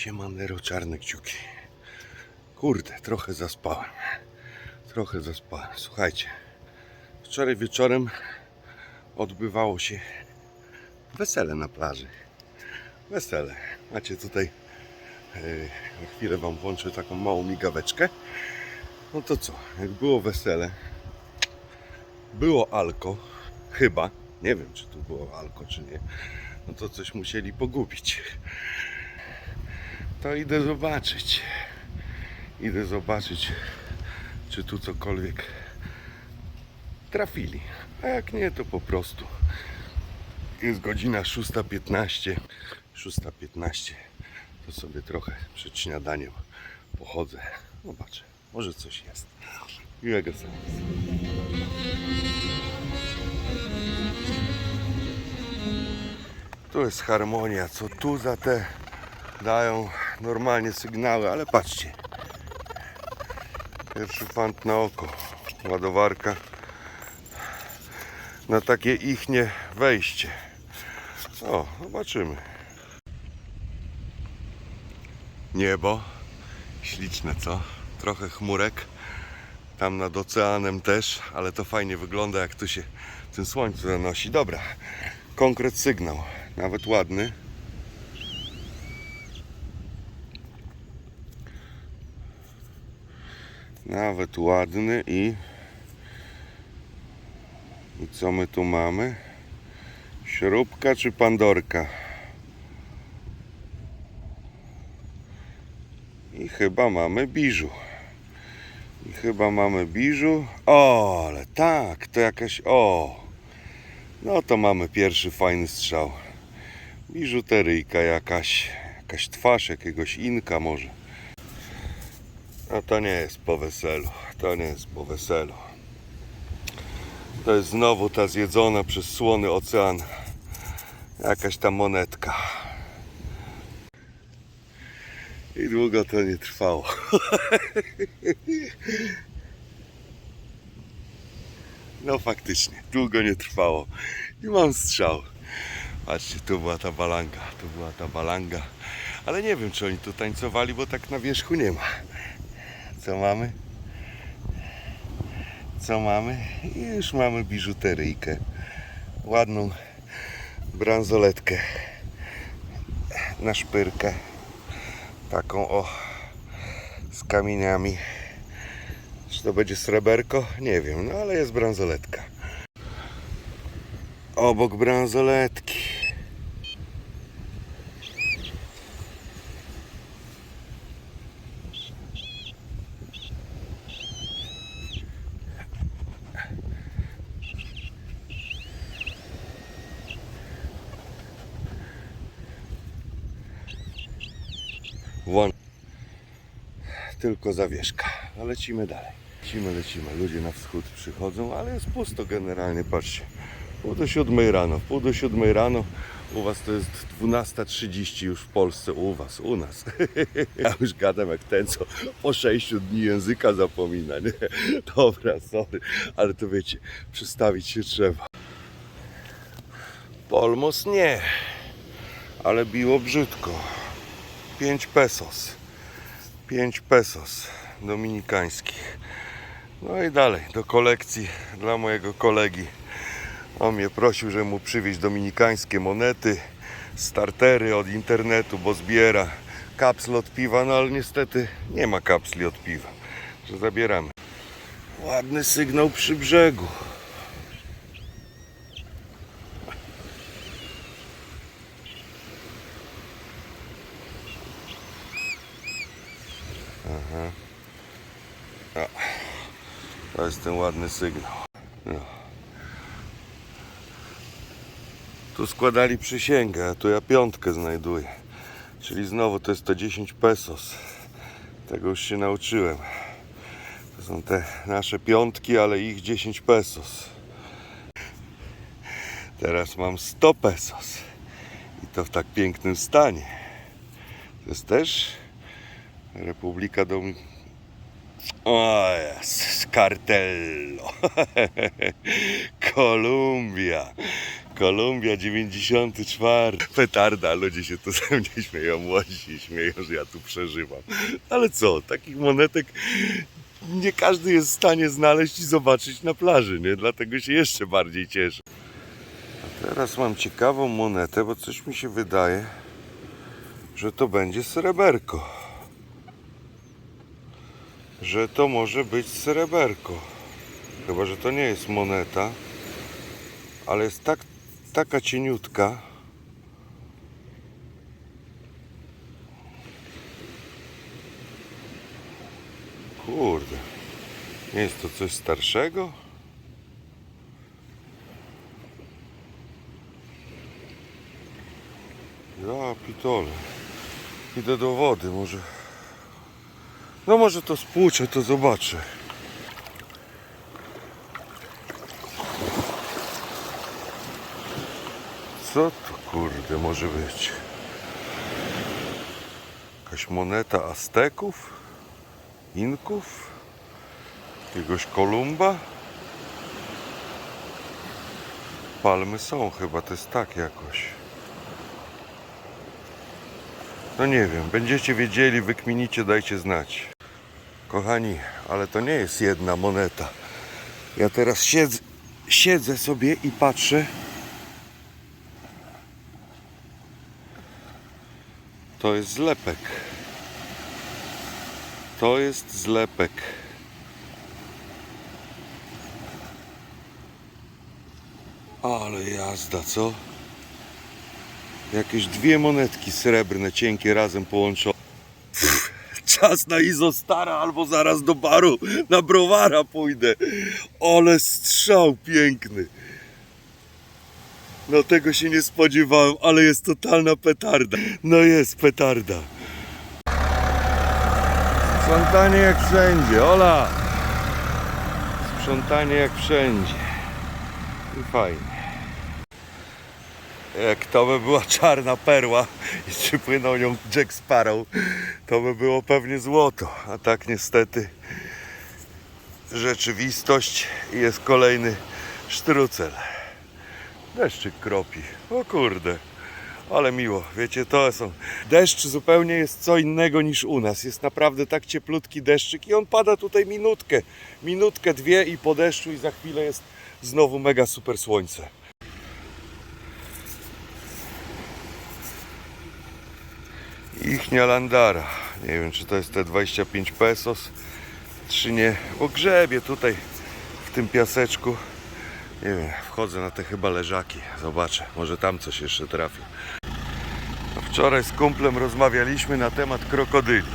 Siemanero czarne kciuki. Kurde, trochę zaspałem. Trochę zaspałem. Słuchajcie, wczoraj wieczorem odbywało się wesele na plaży. Wesele. Macie tutaj, yy, chwilę Wam włączę taką małą migaweczkę. No to co, jak było wesele, było alko, chyba, nie wiem czy tu było alko czy nie, no to coś musieli pogubić. To idę zobaczyć. Idę zobaczyć, czy tu cokolwiek trafili. A jak nie, to po prostu. Jest godzina 6.15. 6.15. To sobie trochę przed śniadaniem pochodzę. Zobaczę, może coś jest. Miłego serwisu. Tu jest harmonia. Co tu za te dają normalnie sygnały, ale patrzcie. Pierwszy fant na oko. Ładowarka na takie ichnie wejście. O, zobaczymy. Niebo. Śliczne, co? Trochę chmurek. Tam nad oceanem też, ale to fajnie wygląda, jak tu się w tym słońcu zanosi. Dobra, konkret sygnał. Nawet ładny. Nawet ładny i i co my tu mamy? Śrubka czy pandorka? I chyba mamy biżu. I chyba mamy biżu. O, ale tak, to jakaś. O! No to mamy pierwszy fajny strzał. Biżuteryjka jakaś. Jakaś twarz jakiegoś inka może. No to nie jest po weselu. To nie jest po weselu. To jest znowu ta zjedzona przez słony ocean. Jakaś ta monetka. I długo to nie trwało. No faktycznie, długo nie trwało. I mam strzał. Patrzcie, tu była ta balanga, tu była ta balanga. Ale nie wiem, czy oni tu tańcowali, bo tak na wierzchu nie ma. Co mamy? Co mamy? I już mamy biżuteryjkę. Ładną bransoletkę na szpyrkę. Taką o z kamieniami. Czy to będzie sreberko? Nie wiem, no ale jest bransoletka. Obok bransoletki. Włącz. Tylko zawieszka. No lecimy dalej. Lecimy, lecimy. Ludzie na wschód przychodzą, ale jest pusto generalnie, patrzcie. Pół do siódmej rano. Pół do siódmej rano. U was to jest 12.30 już w Polsce. U was, u nas. Ja już gadam jak ten, co po 6 dni języka zapomina. Nie? Dobra, sorry. Ale to wiecie, przestawić się trzeba. Polmos nie. Ale biło brzydko. 5 pesos. 5 pesos dominikańskich. No i dalej do kolekcji dla mojego kolegi. On mnie prosił, żeby mu przywieźć dominikańskie monety, startery od internetu, bo zbiera kapsle od piwa, no ale niestety nie ma kapsli od piwa. Że zabieramy. Ładny sygnał przy brzegu. To jest ten ładny sygnał. No. Tu składali przysięgę, a tu ja piątkę znajduję. Czyli znowu to jest to 10 pesos. Tego już się nauczyłem. To są te nasze piątki, ale ich 10 pesos. Teraz mam 100 pesos. I to w tak pięknym stanie. To jest też Republika Dom... O jest, Cartello. Kolumbia. Kolumbia 94. Petarda, ludzie się tu ze mnie śmieją, młodzi śmieją, że ja tu przeżywam. Ale co, takich monetek nie każdy jest w stanie znaleźć i zobaczyć na plaży, nie? Dlatego się jeszcze bardziej cieszę. A teraz mam ciekawą monetę, bo coś mi się wydaje, że to będzie sreberko. Że to może być sreberko. Chyba, że to nie jest moneta, ale jest tak, taka cieniutka. Kurde, nie jest to coś starszego? Ja pitole. Idę do wody, może. No może to spłuczę, to zobaczę. Co to kurde może być? Jakaś moneta Azteków? Inków? Jakiegoś Kolumba? Palmy są chyba, to jest tak jakoś. No nie wiem, będziecie wiedzieli, wykminicie, dajcie znać. Kochani, ale to nie jest jedna moneta. Ja teraz siedzę, siedzę sobie i patrzę. To jest zlepek. To jest zlepek. Ale jazda, co? Jakieś dwie monetki srebrne, cienkie, razem połączone. Pff, Czas na Izostara albo zaraz do baru na browara pójdę. Ale strzał piękny. No tego się nie spodziewałem, ale jest totalna petarda. No jest petarda. Sprzątanie jak wszędzie, Ola! Sprzątanie jak wszędzie. I fajnie. Jak to by była czarna perła i przypłynął nią Jack Sparrow, to by było pewnie złoto. A tak niestety rzeczywistość jest kolejny sztrucel. Deszczyk kropi. O kurde. Ale miło, wiecie, to są. Deszcz zupełnie jest co innego niż u nas. Jest naprawdę tak cieplutki deszczyk i on pada tutaj minutkę. Minutkę, dwie i po deszczu i za chwilę jest znowu mega super słońce. Ichnia Landara. Nie wiem, czy to jest te 25 pesos, czy nie. Bo grzebie tutaj w tym piaseczku. Nie wiem, wchodzę na te chyba leżaki. Zobaczę, może tam coś jeszcze trafi. A Wczoraj z kumplem rozmawialiśmy na temat krokodyli.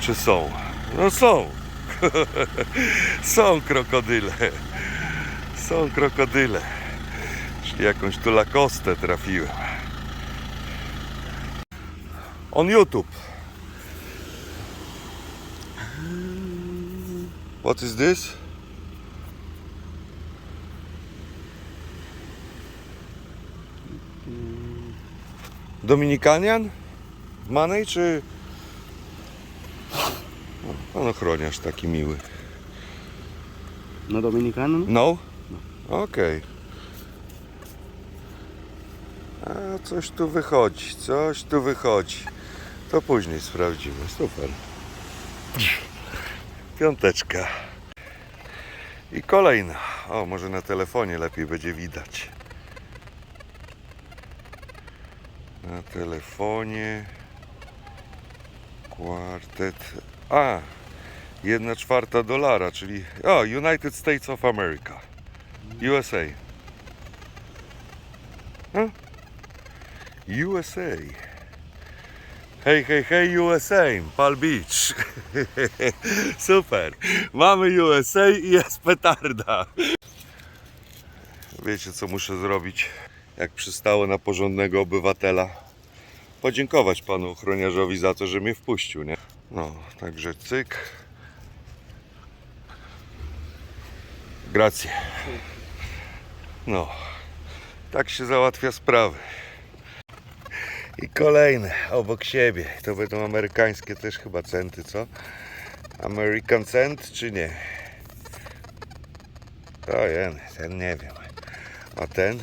Czy są? No są. są krokodyle. Są krokodyle. Czyli jakąś tu lakostę trafiłem. On YouTube. What is this? Dominikanian? Manej czy... Pan ochroniarz taki miły. No dominicano, no? No? Okej. A coś tu wychodzi, coś tu wychodzi. To później sprawdzimy. Super. Piąteczka. I kolejna. O, może na telefonie lepiej będzie widać. Na telefonie. Kwartet. A, jedna czwarta dolara, czyli o, United States of America. USA. Huh? USA. Hej, hej, hej, USA, Palm Beach. Super. Mamy USA i jest petarda. Wiecie, co muszę zrobić, jak przystało na porządnego obywatela? Podziękować panu ochroniarzowi za to, że mnie wpuścił, nie? No, także cyk. Grazie. No, tak się załatwia sprawy. I kolejne obok siebie. To będą amerykańskie też chyba centy, co? American cent czy nie? To jeden, ten nie wiem. A ten?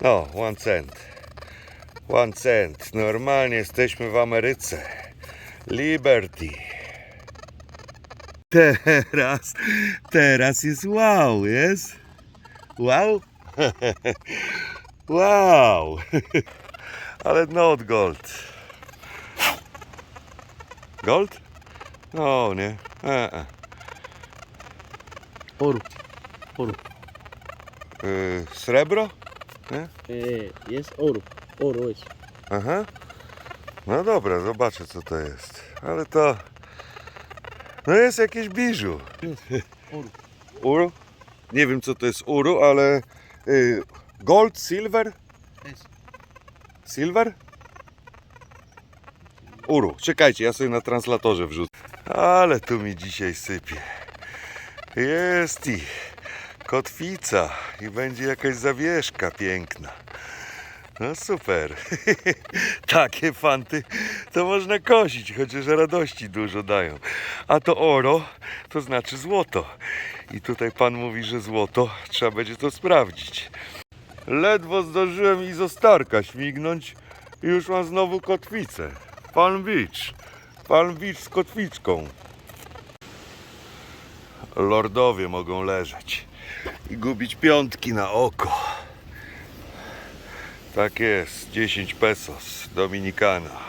No, one cent. One cent. Normalnie jesteśmy w Ameryce. Liberty. Teraz, teraz jest wow, jest? Wow? wow! Ale not gold. Gold? No, nie. E -e. Y, srebro? É, jest ouro. Ouro jest. Aha. No dobra, zobaczę co to jest. Ale to... No jest jakieś biżu. Uru. Uru? Nie wiem co to jest uru, ale... Y, gold, silver? Silver? Uru. Czekajcie, ja sobie na translatorze wrzucę. Ale tu mi dzisiaj sypie. Jest i kotwica i będzie jakaś zawieszka piękna. No super. Takie fanty to można kosić, chociaż radości dużo dają. A to oro to znaczy złoto. I tutaj pan mówi, że złoto, trzeba będzie to sprawdzić. Ledwo zdążyłem izostarka śmignąć i już mam znowu kotwicę. Palm Beach. Palm Beach z kotwiczką. Lordowie mogą leżeć i gubić piątki na oko. Tak jest, 10 pesos, Dominikana.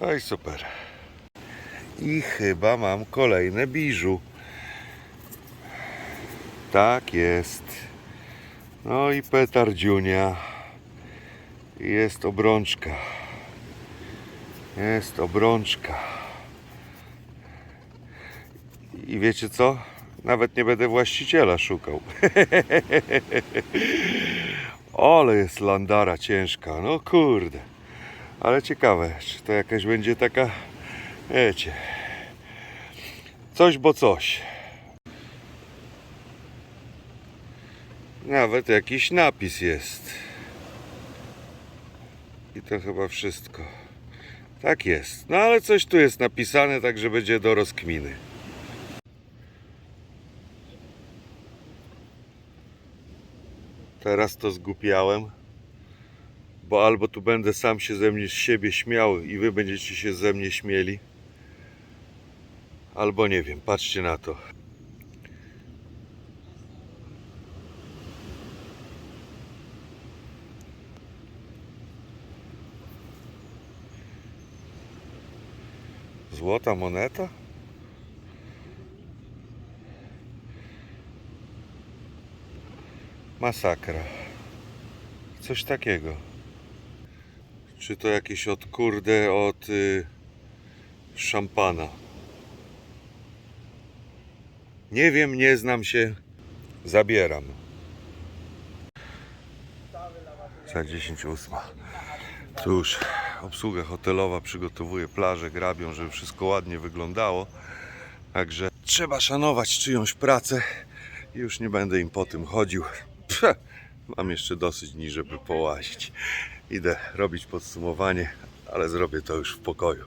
No i super. I chyba mam kolejne biżu. Tak jest. No i petardziunia. Jest obrączka. Jest obrączka. I wiecie co? Nawet nie będę właściciela szukał. Ale jest landara ciężka, no kurde. Ale ciekawe, czy to jakaś będzie taka, wiecie, coś bo coś. Nawet jakiś napis jest. I to chyba wszystko. Tak jest. No ale coś tu jest napisane, także będzie do rozkminy. Teraz to zgłupiałem, bo albo tu będę sam się ze mnie z siebie śmiał i wy będziecie się ze mnie śmieli, albo nie wiem, patrzcie na to. Złota moneta? Masakra. Coś takiego. Czy to jakieś od kurde od y, szampana? Nie wiem, nie znam się. Zabieram. Za 10.08. Cóż, obsługa hotelowa przygotowuje plażę, grabią, żeby wszystko ładnie wyglądało. Także trzeba szanować czyjąś pracę. i Już nie będę im po tym chodził. Pfe, mam jeszcze dosyć dni, żeby połazić. Idę robić podsumowanie, ale zrobię to już w pokoju.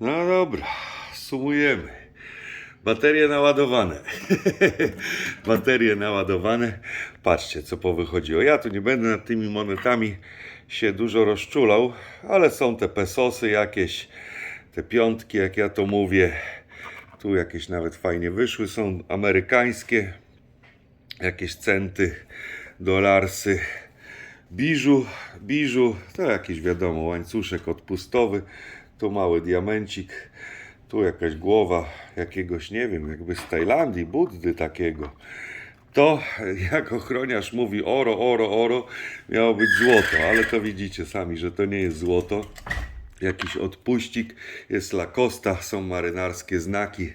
No dobra, sumujemy. Baterie naładowane. Baterie naładowane. Patrzcie, co powychodziło. Ja tu nie będę nad tymi monetami się dużo rozczulał, ale są te pesosy jakieś, te piątki, jak ja to mówię. Tu jakieś nawet fajnie wyszły, są amerykańskie, jakieś centy, dolarsy. Biżu, biżu, to jakiś wiadomo, łańcuszek odpustowy, tu mały diamencik, tu jakaś głowa jakiegoś, nie wiem, jakby z Tajlandii, Buddy takiego. To, jak ochroniarz mówi oro, oro, oro, miało być złoto, ale to widzicie sami, że to nie jest złoto. Jakiś odpuścik, jest Lacosta, są marynarskie znaki.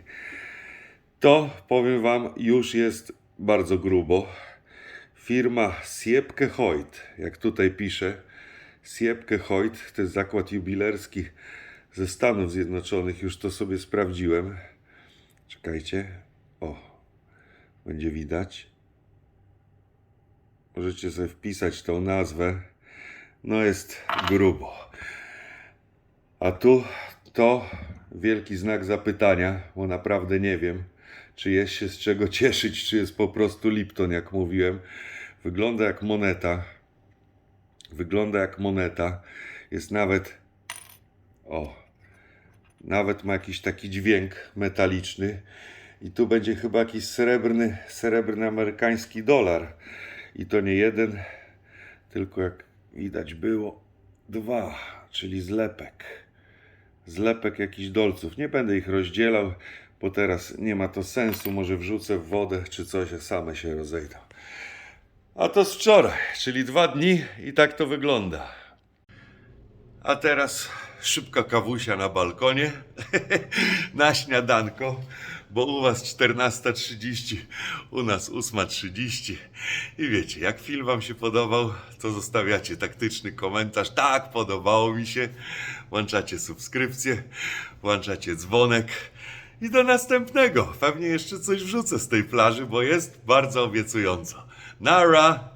To, powiem Wam, już jest bardzo grubo. Firma Siepke Hoyt, jak tutaj pisze, Siepke Hoyt, to jest zakład jubilerski ze Stanów Zjednoczonych, już to sobie sprawdziłem. Czekajcie, o, będzie widać. Możecie sobie wpisać tą nazwę. No jest grubo. A tu to wielki znak zapytania, bo naprawdę nie wiem, czy jest się z czego cieszyć, czy jest po prostu Lipton, jak mówiłem. Wygląda jak moneta. Wygląda jak moneta. Jest nawet. O. Nawet ma jakiś taki dźwięk metaliczny. I tu będzie chyba jakiś srebrny, srebrny amerykański dolar. I to nie jeden, tylko jak widać było, dwa, czyli zlepek. Zlepek jakichś dolców. Nie będę ich rozdzielał, bo teraz nie ma to sensu. Może wrzucę w wodę czy coś, a same się rozejdą. A to z wczoraj, czyli dwa dni i tak to wygląda. A teraz szybka kawusia na balkonie na śniadanko, bo u was 14.30, u nas 8.30. I wiecie, jak film wam się podobał, to zostawiacie taktyczny komentarz. Tak, podobało mi się. Włączacie subskrypcję, włączacie dzwonek. I do następnego. Pewnie jeszcze coś wrzucę z tej plaży, bo jest bardzo obiecująco. Nara!